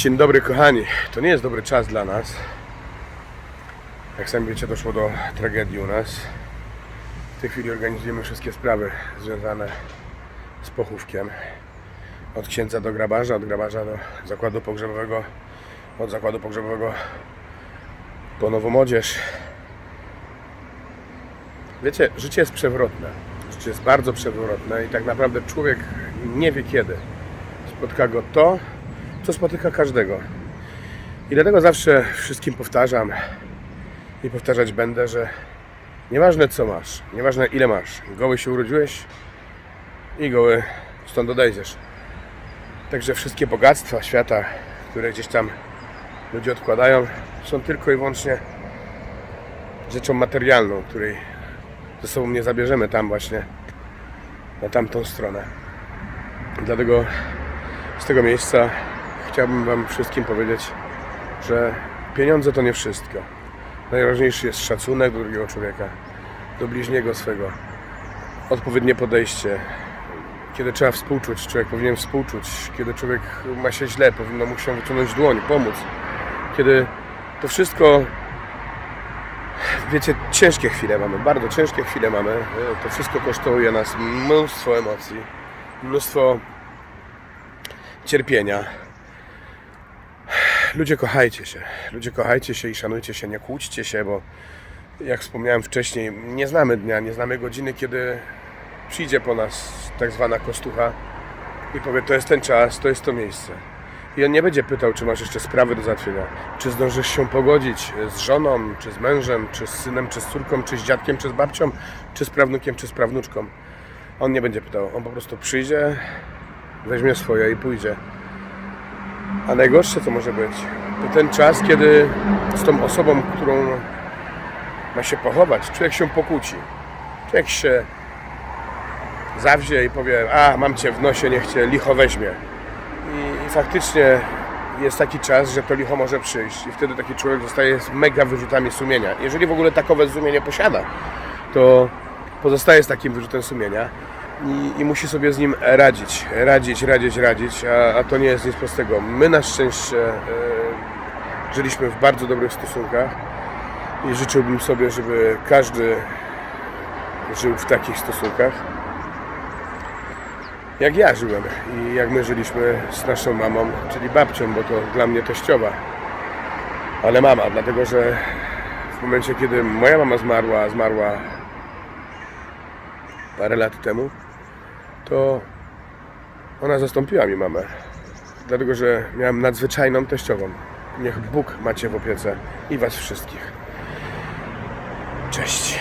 Dzień dobry kochani. To nie jest dobry czas dla nas. Jak sami wiecie, doszło do tragedii u nas. W tej chwili organizujemy wszystkie sprawy związane z pochówkiem. Od księdza do grabarza, od grabarza do zakładu pogrzebowego, od zakładu pogrzebowego po nową młodzież. Wiecie, życie jest przewrotne. Życie jest bardzo przewrotne i tak naprawdę człowiek nie wie kiedy spotka go to, co spotyka każdego. I dlatego zawsze wszystkim powtarzam i powtarzać będę, że nieważne co masz, nieważne ile masz, goły się urodziłeś i goły stąd odejdziesz. Także wszystkie bogactwa świata, które gdzieś tam ludzie odkładają, są tylko i wyłącznie rzeczą materialną, której ze sobą nie zabierzemy tam właśnie, na tamtą stronę. Dlatego z tego miejsca chciałbym Wam wszystkim powiedzieć, że pieniądze to nie wszystko. Najważniejszy jest szacunek drugiego człowieka, do bliźniego swego, odpowiednie podejście. Kiedy trzeba współczuć, człowiek powinien współczuć. Kiedy człowiek ma się źle, powinno mu się wyciągnąć dłoń, pomóc. Kiedy to wszystko, wiecie, ciężkie chwile mamy, bardzo ciężkie chwile mamy. To wszystko kosztuje nas mnóstwo emocji, mnóstwo cierpienia. Ludzie kochajcie się. Ludzie kochajcie się i szanujcie się, nie kłóćcie się, bo jak wspomniałem wcześniej, nie znamy dnia, nie znamy godziny, kiedy przyjdzie po nas tak zwana kostucha i powie, to jest ten czas, to jest to miejsce. I on nie będzie pytał, czy masz jeszcze sprawy do załatwienia, czy zdążysz się pogodzić z żoną, czy z mężem, czy z synem, czy z córką, czy z dziadkiem, czy z babcią, czy z prawnukiem, czy z prawnuczką. On nie będzie pytał, on po prostu przyjdzie, weźmie swoje i pójdzie. A najgorsze co może być, to ten czas, kiedy z tą osobą, którą ma się pochować, człowiek się pokłóci. Człowiek się zawzie i powie, a mam cię w nosie, niech cię licho weźmie. I, I faktycznie jest taki czas, że to licho może przyjść i wtedy taki człowiek zostaje z mega wyrzutami sumienia. Jeżeli w ogóle takowe sumienie posiada, to pozostaje z takim wyrzutem sumienia i, i musi sobie z nim radzić, radzić, radzić, radzić, a, a to nie jest nic prostego. My na szczęście e, żyliśmy w bardzo dobrych stosunkach i życzyłbym sobie, żeby każdy żył w takich stosunkach, jak ja żyłem i jak my żyliśmy z naszą mamą, czyli babcią, bo to dla mnie teściowa, ale mama, dlatego że w momencie, kiedy moja mama zmarła, zmarła parę lat temu, to ona zastąpiła mi mamę. Dlatego, że miałem nadzwyczajną teściową. Niech Bóg macie w opiece i was wszystkich. Cześć.